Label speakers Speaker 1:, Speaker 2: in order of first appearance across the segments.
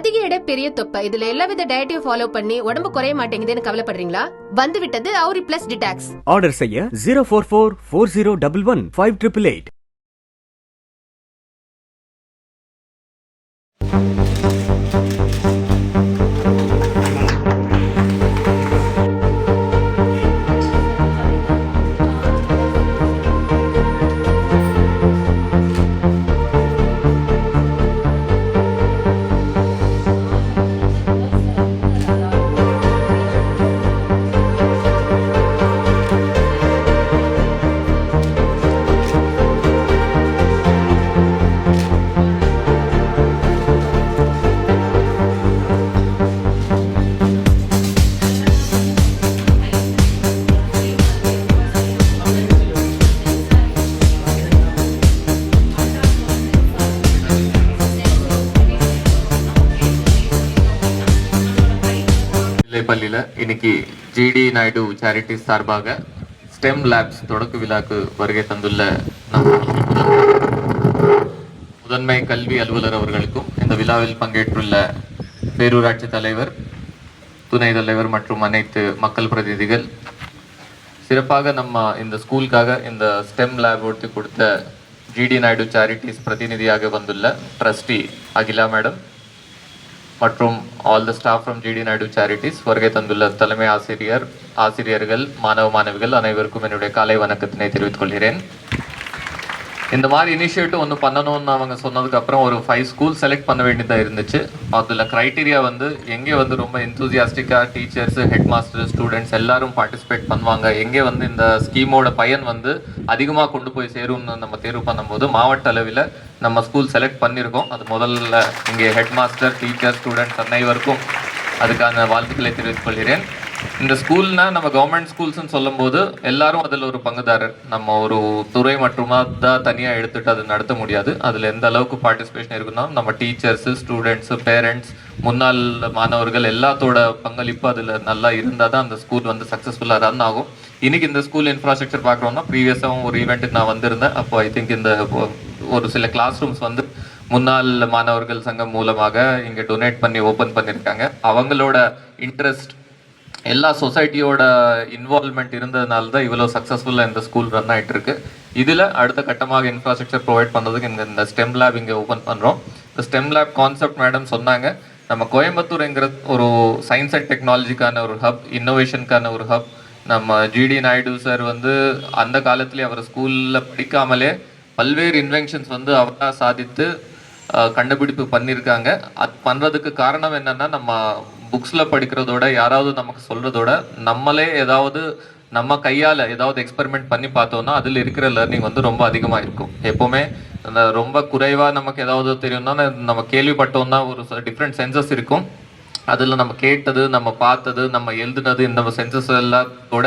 Speaker 1: அதிக எடை பெரிய தொப்பை. இதுல எல்லா வித டயட்டையும் ஃபாலோ பண்ணி உடம்பு குறைய மாட்டேங்குதுன்னு கவலைப்படுறீங்களா? வந்து விட்டது அவுரி பிளஸ் டிடாக்ஸ்
Speaker 2: ஆர்டர் செய்ய zero four four four zero double one five triple eight
Speaker 3: பள்ளியில் இன்னைக்கு ஜிடி நாயுடு சேரிட்டிஸ் சார்பாக ஸ்டெம் லேப்ஸ் தொடக்க விழாக்கு வருகை தந்துள்ள நம் முதன்மை கல்வி அலுவலர் அவர்களுக்கும் இந்த விழாவில் பங்கேற்றுள்ள பேரூராட்சி தலைவர் துணை தலைவர் மற்றும் அனைத்து மக்கள் பிரதிநிதிகள். சிறப்பாக நம்ம இந்த ஸ்கூலுக்காக இந்த ஸ்டெம் லேப் ஒட்டி கொடுத்த ஜிடி நாயுடு சேரிட்டிஸ் பிரதிநிதியாக வந்துள்ள ட்ரஸ்டி அகிலா மேடம். மற்றும் all the staff from GD Naidu charities வருகை தந்துள்ள தலைமை ஆசிரியர் ஆசிரியர்கள் மாணவ மாணவிகள் அனைவருக்கும் என்னுடைய காலை வணக்கத்தினை தெரிவித்துக் கொள்கிறேன். இந்த மாதிரி இனிஷியேட்டிவ் ஒன்று பண்ணணும்னு அவங்க சொன்னதுக்கு அப்புறம் ஒரு ஃபைவ் ஸ்கூல் செலக்ட் பண்ண வேண்டியதாக இருந்துச்சு. அதில் க்ரைட்டீரியா வந்து எங்கே வந்து ரொம்ப என்தூசியாஸ்டிக்காக டீச்சர்ஸ் ஹெட் மாஸ்டர் ஸ்டூடெண்ட்ஸ் எல்லாரும் பார்ட்டிசிபேட் பண்ணுவாங்க. எங்கே வந்து இந்த ஸ்கீமோட பயன் வந்து அதிகமாக கொண்டு போய் சேரும்னு நம்ம தேர்வு பண்ணும்போது மாவட்ட அளவில் நம்ம ஸ்கூல் செலக்ட் பண்ணியிருக்கோம். அது முதல்ல இங்கே ஹெட் மாஸ்டர் டீச்சர் ஸ்டூடெண்ட்ஸ் அனைவருக்கும் அதுக்கான வாழ்த்துக்களை தெரிவித்துக் கொள்கிறேன். இந்த ஸ்கூல்னா நம்ம கவர்மெண்ட் ஸ்கூல்ஸ்னு சொல்லும்போது எல்லாரும் அதில் ஒரு பங்குதாரர். நம்ம ஒரு துறை மட்டுமா தான் தனியாக எடுத்துட்டு அது நடத்த முடியாது. அதில் எந்த அளவுக்கு பார்ட்டிசிபேஷன் இருக்குன்னா நம்ம டீச்சர்ஸு ஸ்டூடெண்ட்ஸு பேரண்ட்ஸ் முன்னாள் மாணவர்கள் எல்லாத்தோட பங்களிப்பு அதில் நல்லா இருந்தால் தான் அந்த ஸ்கூல் வந்து சக்ஸஸ்ஃபுல்லாக ரன் ஆகும். இன்னைக்கு இந்த ஸ்கூல் இன்ஃப்ராஸ்ட்ரக்சர் பார்க்குறோம்னா ப்ரீவியஸாகவும் ஒரு ஈவெண்ட்டுக்கு நான் வந்திருந்தேன். அப்போ ஐ திங்க் இந்த ஒரு சில கிளாஸ் ரூம்ஸ் வந்து முன்னாள் மாணவர்கள் சங்கம் மூலமாக இங்கே டொனேட் பண்ணி ஓப்பன் பண்ணியிருக்காங்க அவங்களோட இன்ட்ரெஸ்ட் எல்லா சொசைட்டியோட இன்வால்மெண்ட் இருந்ததுனால தான் இவ்வளோ சக்ஸஸ்ஃபுல்லாக இந்த ஸ்கூல் ரன் ஆகிட்டு இருக்கு இதில் அடுத்த கட்டமாக இன்ஃப்ராஸ்ட்ரக்சர் ப்ரொவைட் பண்ணுறதுக்கு இங்கே இந்த ஸ்டெம் லேப் இங்கே ஓப்பன் பண்ணுறோம் இந்த ஸ்டெம் லேப் கான்செப்ட் மேடம் சொன்னாங்க. நம்ம கோயம்புத்தூர்ங்கிற ஒரு சயின்ஸ் அண்ட் டெக்னாலஜிக்கான ஒரு ஹப் இன்னோவேஷனுக்கான ஒரு ஹப் நம்ம ஜிடி நாயுடு சார் வந்து அந்த காலத்திலே அவர் ஸ்கூலில் படிக்காமலே பல்வேறு இன்வென்ஷன்ஸ் வந்து அவராக சாதித்து கண்டுபிடிப்பு பண்ணியிருக்காங்க. அது பண்ணுறதுக்கு காரணம் என்னென்னா நம்ம புக்ஸில் படிக்கிறதோட யாராவது நமக்கு சொல்கிறதோட நம்மளே ஏதாவது நம்ம கையால் ஏதாவது எக்ஸ்பெரிமெண்ட் பண்ணி பார்த்தோம்னா அதில் இருக்கிற லேர்னிங் வந்து ரொம்ப அதிகமாக இருக்கும். எப்போவுமே அந்த ரொம்ப குறைவாக நமக்கு ஏதாவது தெரியும்னா நம்ம கேள்விப்பட்டோம்னா ஒரு டிஃப்ரெண்ட் சென்சஸ் இருக்கும். அதில் நம்ம கேட்டது நம்ம பார்த்தது நம்ம எழுதுனது இந்த சென்சஸ் எல்லாம் கூட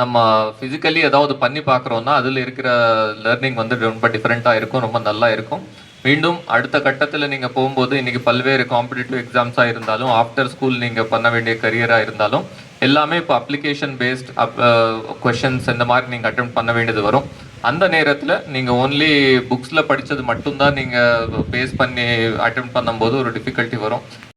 Speaker 3: நம்ம ஃபிசிக்கலி ஏதாவது பண்ணி பார்க்குறோன்னா அதில் இருக்கிற லேர்னிங் வந்து ரொம்ப டிஃப்ரெண்ட்டாக இருக்கும் ரொம்ப நல்லா இருக்கும். மீண்டும் அடுத்த கட்டத்தில் நீங்கள் போகும்போது இன்றைக்கி பல்வேறு காம்படிட்டிவ் எக்ஸாம்ஸாக இருந்தாலும் ஆஃப்டர் ஸ்கூல் நீங்கள் பண்ண வேண்டிய கரியராக இருந்தாலும் எல்லாமே இப்போ அப்ளிகேஷன் பேஸ்ட் அப் கொஷின்ஸ் இந்த மாதிரி நீங்கள் அட்டம் பண்ண வேண்டியது வரும். அந்த நேரத்தில் நீங்கள் ஓன்லி புக்ஸில் படித்தது மட்டும்தான் நீங்கள் பேஸ் பண்ணி அட்டம் பண்ணும்போது ஒரு டிஃபிகல்ட்டி வரும்.